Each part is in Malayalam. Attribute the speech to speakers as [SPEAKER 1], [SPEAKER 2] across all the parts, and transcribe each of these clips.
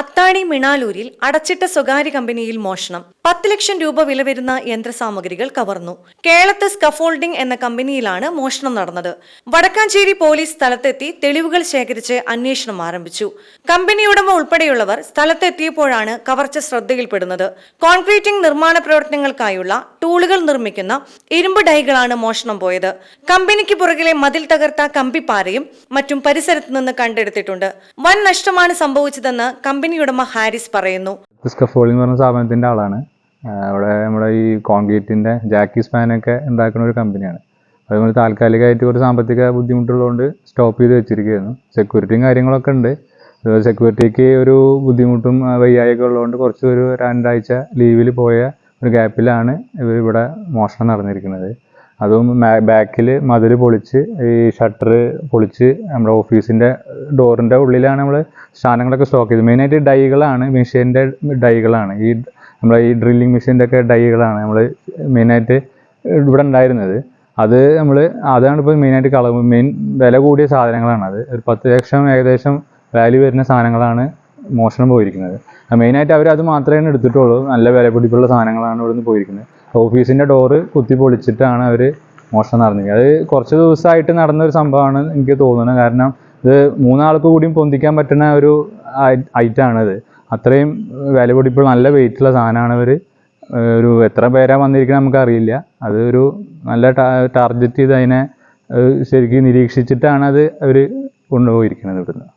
[SPEAKER 1] അത്താണി മിണാലൂരിൽ അടച്ചിട്ട സ്വകാര്യ കമ്പനിയിൽ മോഷണം. പത്ത് ലക്ഷം രൂപ വില വരുന്ന യന്ത്രസാമഗ്രികൾ കവർന്നു. കേളത്ത് സ്കഫോൾഡിംഗ് എന്ന കമ്പനിയിലാണ് മോഷണം നടന്നത്. വടക്കാഞ്ചേരി പോലീസ് സ്ഥലത്തെത്തി തെളിവുകൾ ശേഖരിച്ച് അന്വേഷണം ആരംഭിച്ചു. കമ്പനി ഉടമ ഉൾപ്പെടെയുള്ളവർ സ്ഥലത്തെത്തിയപ്പോഴാണ് കവർച്ച ശ്രദ്ധയിൽപ്പെടുന്നത്. കോൺക്രീറ്റിംഗ് നിർമ്മാണ പ്രവർത്തനങ്ങൾക്കായുള്ള ടൂളുകൾ നിർമ്മിക്കുന്ന ഇരുമ്പ് ഡൈകളാണ് മോഷണം പോയത്. കമ്പനിക്ക് പുറകിലെ മതിൽ തകർത്ത കമ്പിപ്പാരയും മറ്റും പരിസരത്ത് നിന്ന് കണ്ടെടുത്തിട്ടുണ്ട്. വൻ നഷ്ടമാണ് സംഭവിച്ചതെന്ന് കമ്പനിയുടമ ഹാരിസ് പറയുന്നു.
[SPEAKER 2] സ്കഫോളിംഗ് പറഞ്ഞ സ്ഥാപനത്തിന്റെ ആളാണ്. അവിടെ നമ്മുടെ ഈ കോൺക്രീറ്റിന്റെ ജാക്കി സ്പാനൊക്കെ ഉണ്ടാക്കുന്ന ഒരു കമ്പനിയാണ്. അതുപോലെ താൽക്കാലികമായിട്ട് കുറച്ച് സാമ്പത്തിക ബുദ്ധിമുട്ടുള്ളതുകൊണ്ട് സ്റ്റോപ്പ് ചെയ്ത് വെച്ചിരിക്കുകയായിരുന്നു. സെക്യൂരിറ്റിയും കാര്യങ്ങളൊക്കെ ഉണ്ട്. അതുപോലെ സെക്യൂരിറ്റിക്ക് ഒരു ബുദ്ധിമുട്ടും വയ്യായൊക്കെ ഉള്ളതുകൊണ്ട് കുറച്ച് ഒരു രണ്ടാഴ്ച ലീവിൽ പോയ ഒരു ഗ്യാപ്പിലാണ് ഇവർ ഇവിടെ മോഷണം നടന്നിരിക്കുന്നത്. അതും ബാക്കിൽ മതിൽ പൊളിച്ച് ഈ ഷട്ടർ പൊളിച്ച് നമ്മുടെ ഓഫീസിന്റെ ഡോറിന്റെ ഉള്ളിലാണ് നമ്മൾ സാധനങ്ങളൊക്കെ സ്റ്റോക്ക് ചെയ്തത്. മെയിനായിട്ട് ഡൈകളാണ് മെഷീന്റെ ഡൈകളാണ്. ഈ നമ്മളെ ഈ ഡ്രില്ലിങ് മെഷീന്റെ ഒക്കെ ഡൈകളാണ് നമ്മൾ മെയിനായിട്ട് ഇവിടെ ഉണ്ടായിരുന്നത്. അത് നമ്മൾ അതാണ് ഇപ്പോൾ മെയിനായിട്ട് കളവ് മെയിൻ വില കൂടിയ സാധനങ്ങളാണ് അത്. ഒരു പത്ത് ലക്ഷം ഏകദേശം വാല്യൂ വരുന്ന സാധനങ്ങളാണ് മോഷണം പോയിരിക്കുന്നത്. മെയിനായിട്ട് അവർ അത് മാത്രമേ എടുത്തിട്ടുള്ളൂ. നല്ല വില പിടിപ്പുള്ള സാധനങ്ങളാണ് ഇവിടുന്ന് പോയിരിക്കുന്നത്. ഓഫീസിന്റെ ഡോറ് കുത്തി പൊളിച്ചിട്ടാണ് അവർ മോഷണം നടന്നിരിക്കുന്നത്. അത് കുറച്ച് ദിവസമായിട്ട് നടന്നൊരു സംഭവമാണ് എനിക്ക് തോന്നുന്നത്. കാരണം ഇത് മൂന്നാൾക്ക് കൂടിയും പൊന്തിക്കാൻ പറ്റുന്ന ഒരു ഐറ്റാണിത് അത്രയും വില പിടിപ്പുള്ള നല്ല വെയിറ്റുള്ള സാധനമാണ് ഇവർ ഒരു എത്ര പേരാ വന്നിരിക്കുന്നത് നമുക്കറിയില്ല. അത് ഒരു നല്ല ടാർഗറ്റ് ചെയ്ത് അതിനെ ശരിക്കും നിരീക്ഷിച്ചിട്ടാണ് അത് അവർ കൊണ്ടുപോയിരിക്കുന്നത് ഇവിടുന്ന്.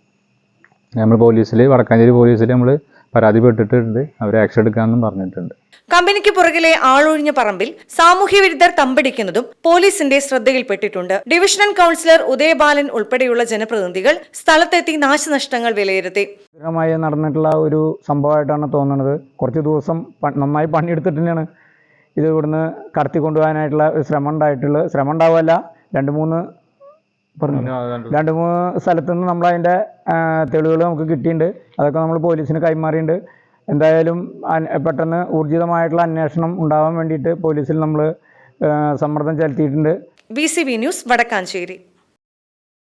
[SPEAKER 2] നമ്മൾ പോലീസിൽ വടക്കാഞ്ചേരി പോലീസിൽ നമ്മൾ പരാതിപ്പെട്ടിട്ടുണ്ട് അവരെ ആക്ഷൻ എടുക്കാമെന്നും പറഞ്ഞിട്ടുണ്ട്.
[SPEAKER 1] കമ്പനിക്ക് പുറകിലെ ആളൊഴിഞ്ഞ പറമ്പിൽ സാമൂഹ്യ വിരുദ്ധർ തമ്പടിക്കുന്നതും പോലീസിന്റെ ശ്രദ്ധയിൽപ്പെട്ടിട്ടുണ്ട്. ഡിവിഷണൽ കൗൺസിലർ ഉദയബാലൻ ഉൾപ്പെടെയുള്ള ജനപ്രതിനിധികൾ സ്ഥലത്തെത്തി നാശനഷ്ടങ്ങൾ വിലയിരുത്തി.
[SPEAKER 3] ഗുരുതരമായി നടന്നിട്ടുള്ള ഒരു സംഭവമായിട്ടാണ് തോന്നുന്നത്. കുറച്ച് ദിവസം നന്നായി പണിയെടുത്തിട്ട് തന്നെയാണ് ഇത് ഇവിടുന്ന് കടത്തി കൊണ്ടുപോകാനായിട്ടുള്ള ഒരു ശ്രമം ഉണ്ടായിട്ടുള്ളത്. ശ്രമം ഉണ്ടാവുമല്ല രണ്ട് മൂന്ന് പറഞ്ഞു. രണ്ട് മൂന്ന് സ്ഥലത്തു നിന്ന് നമ്മൾ അതിന്റെ തെളിവുകൾ നമുക്ക് കിട്ടിയിട്ടുണ്ട്. അതൊക്കെ നമ്മൾ പോലീസിന് കൈമാറിയിട്ടുണ്ട്. എന്തായാലും പെട്ടെന്ന് ഊർജിതമായിട്ടുള്ള അന്വേഷണം ഉണ്ടാവാൻ വേണ്ടിയിട്ട് പോലീസിൽ നമ്മൾ സമ്മർദ്ദം ചെലുത്തിയിട്ടുണ്ട്.
[SPEAKER 1] B C B news Vadakkanchery.